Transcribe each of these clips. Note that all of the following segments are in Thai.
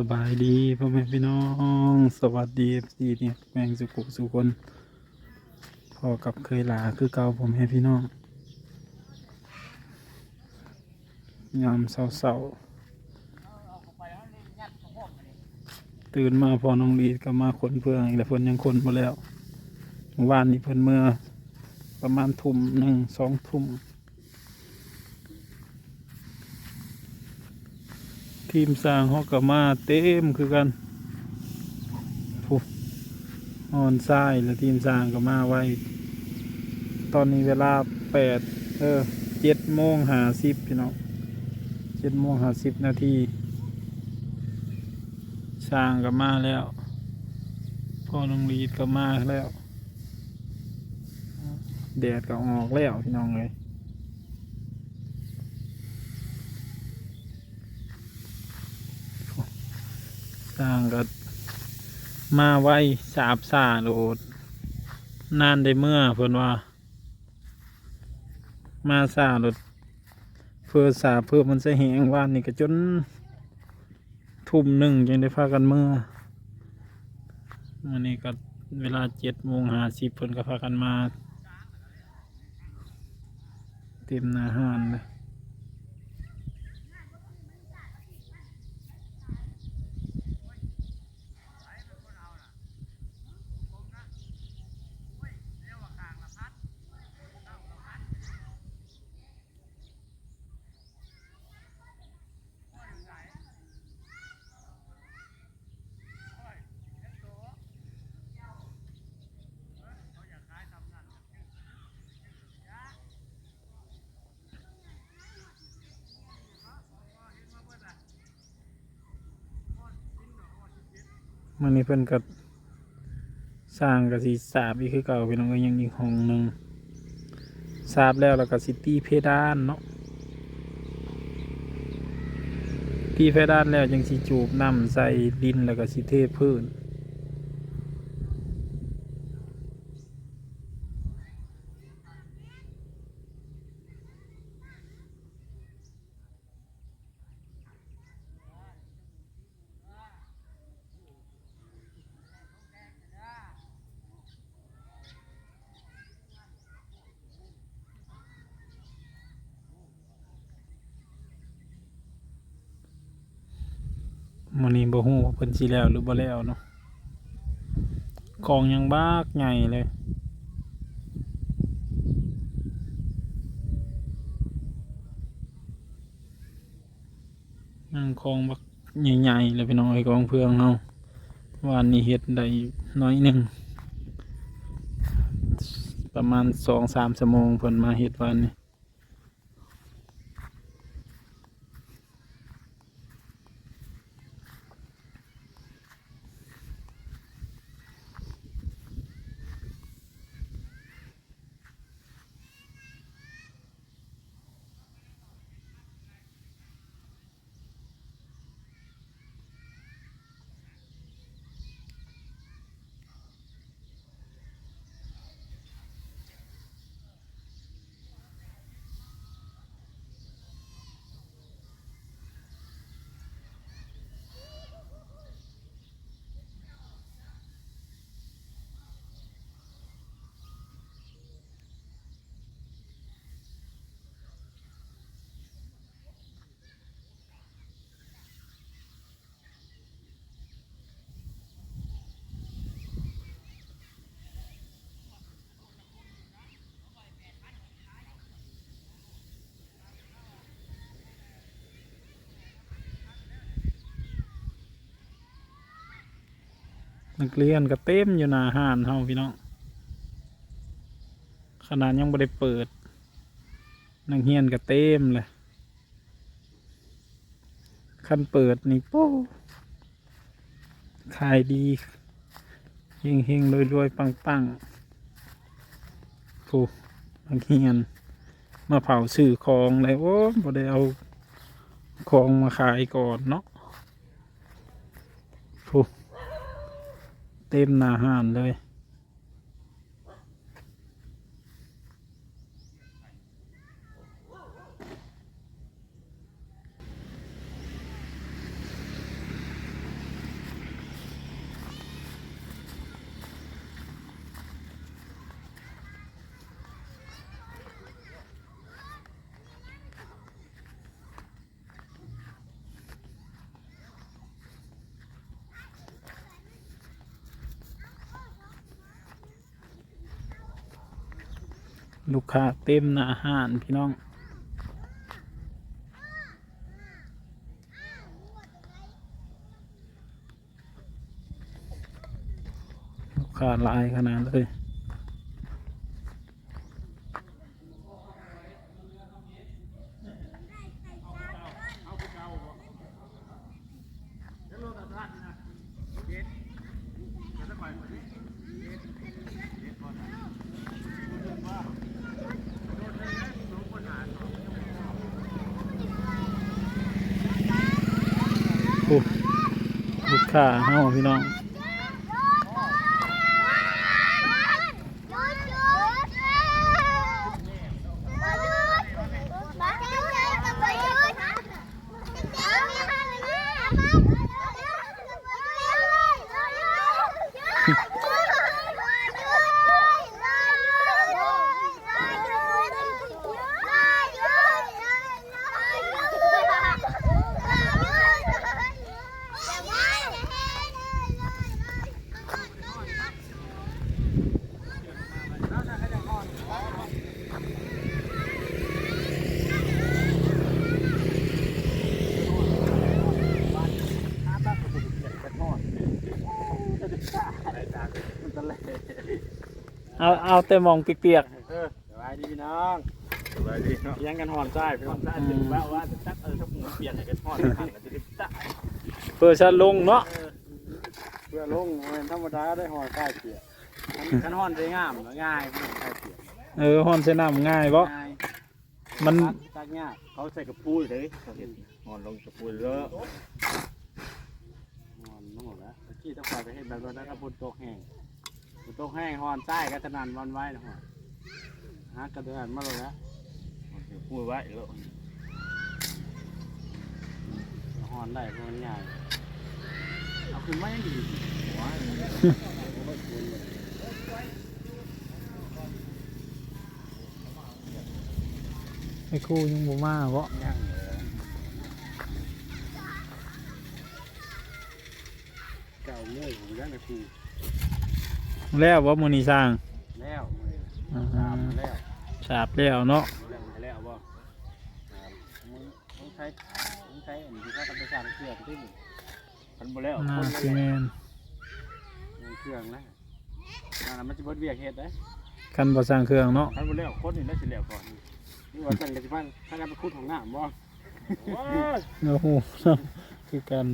สบายดีพ่อแม่พี่น้อง สวัสดีสีเนี่ยแมงสุกุสุคนพอกับเคยหลาคือเก่าพ่อแม่พี่น้องยามเศร้าๆตื่นมาพอน้องลีก็มาขนเพื่องอีกแล้วเพิ่นยังขนมาแล้ววานนี้เพิ่นเมื่อประมาณทุ่มหนึ่งสองทุ่ม ทีมสร้างฮอกกับมาเต็มคือกันผู้ออนทรายแล้วทีมสร้างก็มาไว้ ตอนนี้เวลาแปดเออเจ็ดโมงหาสิบพี่น้องเจ็ดโมงหาสิบนาทีสร้างก็มาแล้วพ่อน้องลีดก็มาแล้ว แดดก็ออกแล้วพี่น้องเลย สร้างก็มาไว้สาบสาโลดนานได้เมื่อเพิ่อนว่า มาสาโลดเพื่อสาเพื่อมันจะแหงว่านนี่ก็จน ทุ่มหนึ่งยังได้พากันเมื่อวันนี้ก็เวลาเจ็ดโมงหาสิบเพิ่อนก็พากันมา เต็มหนาหานเลย มันนี้เพิ่นก็สร้างกับสีสาบอีกคือเก่าพี่น้องก็ยังอีกห้องหนึ่งสาบแล้วแล้วก็สิตีเพดานเนาะตีเพดานแล้วยังสิจูบน้ำใส่ดินแล้วก็สิเทพื้น มันนี้บ่ฮู้เพิ่นสิแล้วหรือบ่แล้วเนาะกองยังบากใหญ่เลยนั่งคลองบักใหญ่ๆเลยพี่น้องไอ้กองเพื่องเฮาวันนี้เฮ็ดได้น้อยหนึ่งประมาณสองสามชั่วโมงเพิ่นมาเฮ็ดวันนี้ นักเรียนก็เต็มอยู่หน้าห้านเฮาพี่น้องขนาดยังไม่ได้เปิด นักเรียนก็เต็มเลยคันเปิดนี่โป้ขายดีเฮงเฮงรวยรวยๆปังปังๆผู้นักเรียน มาเผาสื่อของเลยโอ้บ่ได้เอาของมาขายก่อนเนาะผู้ ต็มหนาหานเลย ลูกค้าเต็มหน้าห้านพี่น้อง ลูกค้าหลายขนาดเลยาเฮาพี่น้อง เอาเอาแต่มองเปียกเออสบายดีพี่น้องสบายดีเนาะยังกันหอนใต้พี่น้องใต้ถึงว่าว่าจะตักเออถ้าหมูเปลี่ยนให้กันหอนขันแล้วจะได้ตักๆเพื่อชันลงเนาะเพื่อลงเป็นธรรมดาได้หอนใต้เปียกกันหอนได้งามง่ายพี่น้องใต้เปียกเออฮอนใส่น้ำง่ายบ่ง่ายมันตักตักง่ายเขาใส่กระปุยเลยเขาเห็นหอนลงกระปุยเลอะหอนลงหมดแล้วเมื่อกี้ต้องคอยไปเห็นแบบนั้นถ้าบนโต๊ะแห้ง บนโต๊ะแห้งหอนใต้ก็จะนานวันไว้นะหอนหากระเดือนมาเลยนะกระปุยไว้แล้วหอนได้เพราะมันง่ายเอาขึ้นมายังดีหัวไอ้ครู่ยังบ่มาบ่ยังเก่าเมื่อยผมยังนะครู แล้วบ่มื้อนี้สร้างแล้วอ่าตามแล้วฉาบแล้วเนาะแล้วแล้วบ่มึงต้องใช้ต้องใช้อันที่เขาทำประชาเครื่องที่มันบ่แล้วน่าคนสิเลยแม่นเครื่องนะนั่นมันจะเบิดเวียกเฮ็ดได้คันบ่สร้างเครื่องเนาะคันบ่แล้วคนนี่แล้วสิแล้วก่อนนี่ว่าสั่นกันสิพันถ้ากันไปขุดของน้ำบ่โอ้โหเนาะคือกัน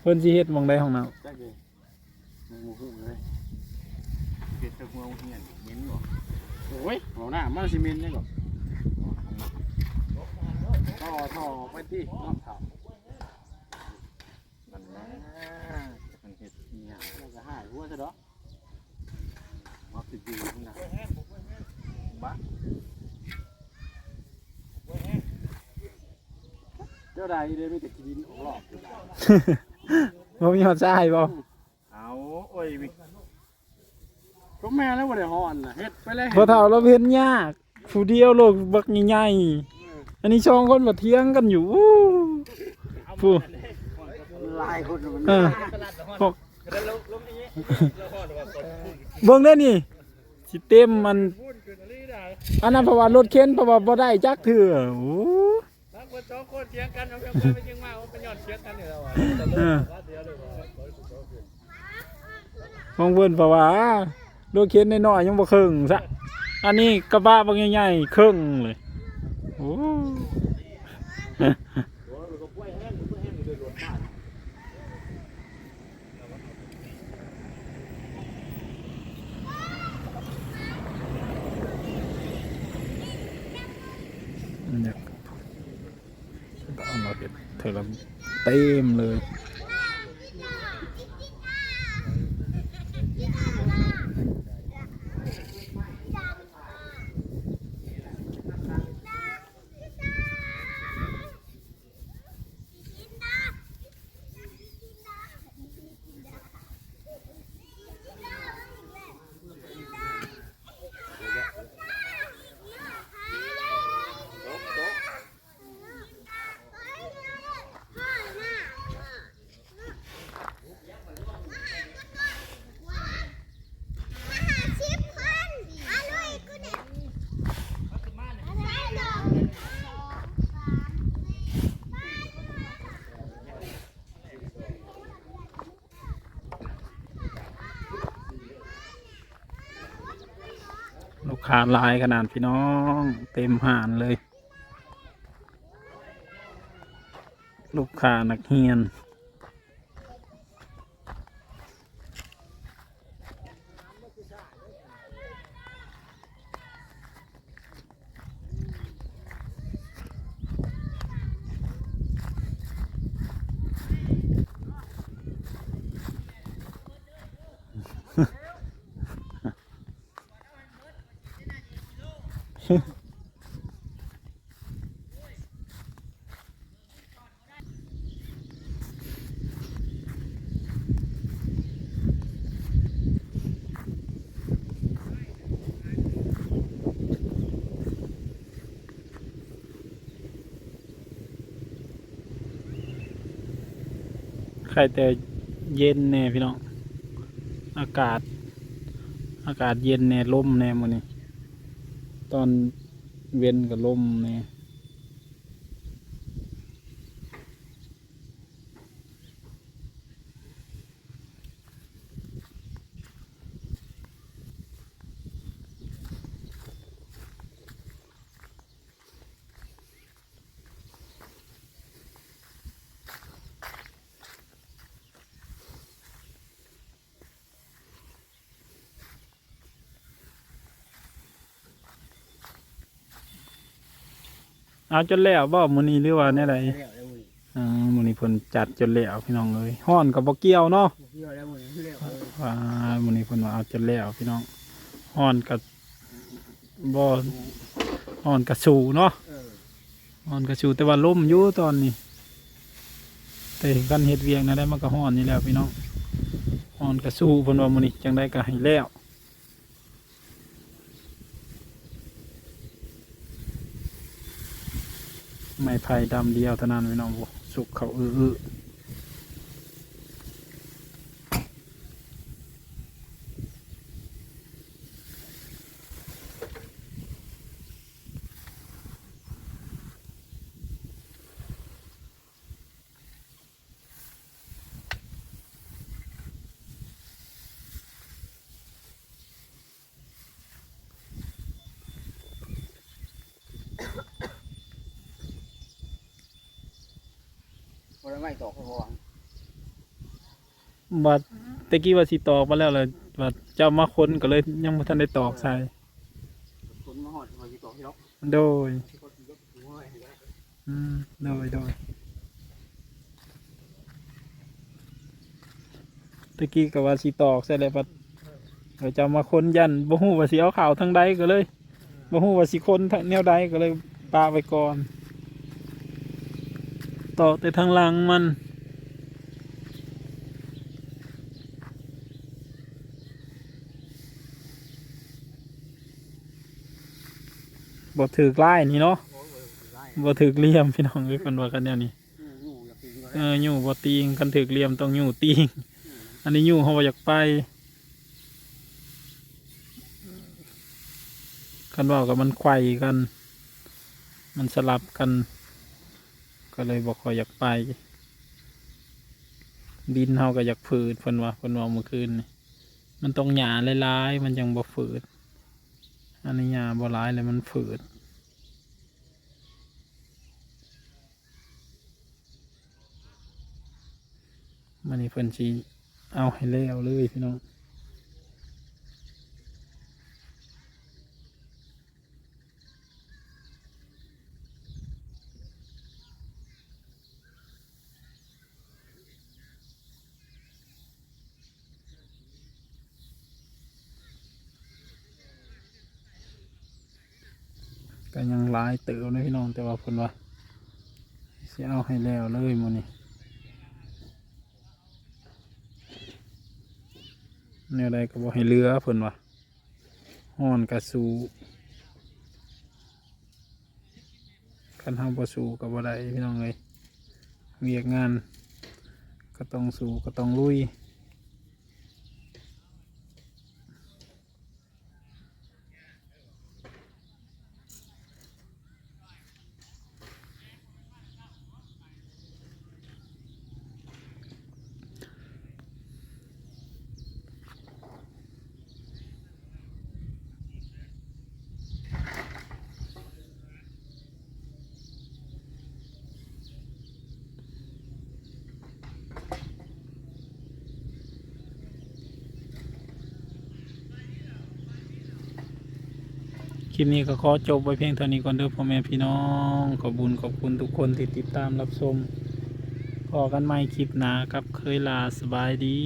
เพิ่นสิเฮ็ดหม่องใดห้องน้ำจักเลยหมูหูเลย เฮ็ดตะเมืองเฮียนเหม็นบ่โอ้ยของน้ำมันสิเหม็นได้บ่ท่อท่อไปที่น้ำเผามันนะมันเฮ็ดอีหยังแล้วก็หายหัวซะดอกมาติดอยู่ข้างหน้าบ้าเจ้าใดเด้มีแต่กินออกรอบอยู่แล้วบ่มีฮอดทรายบ่เอาโอ้ยวิก แม่แล้วบ่ได้ฮอนน่ะเฮ็ดไปเลยบ่เฒ่าเราเฮ็ดยากผู้เดียวโลกบักใหญ่ๆอันนี้ช่องคนบ่เถียงกันอยู่อู้ผู้ลายคนมันเออพวกเบิ่งได้อนี่สิเต็มมันอันนั้นเพราะว่ารถเข็นเพราะว่าบ่ได้จักเถื่อโอ้รักคนสองคนเถียงกันเอาเพื่อนไปยิงมาเอาเป็นยอดเถียงกันอยู่แล้วอะเออของเพิ่นเพราะว่า รถเข็นน้อยๆยังบ่ครึ่งซะอันนี้กระบะบางใหญ่ๆครึ่งเลยโอ้เนี่ยเอามาเป็นเธอละเต็มเลยาลายขนาดพี่น้อง เต็มหานเลย ลูกค้านักเรียน ใครแต่เย็นแน่พี่น้อง อากาศ อากาศเย็นแน่ลมแน่มื้อนี้ ตอนเว้นกับลมแน่ เอาจนแล้วบ่มื้อนี้หรือว่าแน่ใดเลี้ยวแล้วมึงอ่ามื้อนี้เพิ่นจัดจนแล้วพี่น้องเอ้ยฮ้อนก็บ่เกี่ยวเนาะเลี้ยวแล้วมึงเลี้ยวเลยว่ามื้อนี้เพิ่นว่าเอาจนแล้วพี่น้องฮ้อนก็บ่ฮ้อนก็สู้เนาะเออฮ้อนก็สู้แต่ว่าลมอยู่ตอนนี้แต่กันเฮ็ดเวียงนะได้มันก็ฮ้อนนี่แล้วพี่น้องฮ้อนก็สู้เพิ่นว่ามื้อนี้จังไดก็ให้แล้ว ไม้ไผ่ดำเดียวเท่านั้นพี่น้องสุกเขาอื้อ พอแล้วไม่ตอกพอบัดตะกี้ว่าสิตอกมาแล้วเลยบัดเจ้ามาค้นก็เลยยังไม่ทันได้ตอกใส่คนมาหอดมาที่ตอกที่ล็อกโดยที่คนยกหัวให้ได้อืมโดยโดยตะกี้ก็ว่าสิตอกใส่เลยบัดเดี๋ยวเจ้ามาค้นยันบ่ฮู้ว่าสิเอาข่าวทางใดก็เลยบ่ฮู้ว่าสิค้นทางแนวใดก็เลยปาไว้ก่อน ตอกแต่ทางหลังมัน บ่ถือกไล่นี่เนาะโอ้ยไล่บ่ถือกเหลี่ยมพี่น้องเอ้ยคนว่ากันแนวนี้งูอย่าปีนเลยเอออยู่บ่ตีงกันถือกเหลี่ยมต้องอยู่ตีงอันนี้อยู่เฮาบ่อยากไปกันเว่ากับมันไขว้กัน มันสลับกัน ก็เลยบ่ค่อยอยากไป ดินเฮาก็อยากฝืดเพิ่นว่าเพิ่นว่าเมื่อคืนนี่มันต้องหญ้าหลายๆมันยังบ่ฝืดอันนี้หญ้าบ่หลายเลยมันฝืดมันนี่เพิ่นชีเอาให้แล้วเลยพี่น้อง ยังหลายเติบนะพี่น้องแต่ว่าเพิ่นว่าสิเอาให้แล้วเลยมื้อนี้แนวใดก็บอกให้เรือเพิ่นว่าฮ้อนกระสูคันเฮาบ่สู้ก็บ่ได้พี่น้องเอ้ยเวียกงานก็ต้องสู้ก็ต้องลุย ลิปนี้ก็ขอจบไว้เพียงเท่านี้ก่อนเด้อพ่อแม่พี่น้อง ขอบุญขอบคุณทุกคนที่ติดตามรับชมพอกันใหม่คลิปหนาครับเคยลาสบายดี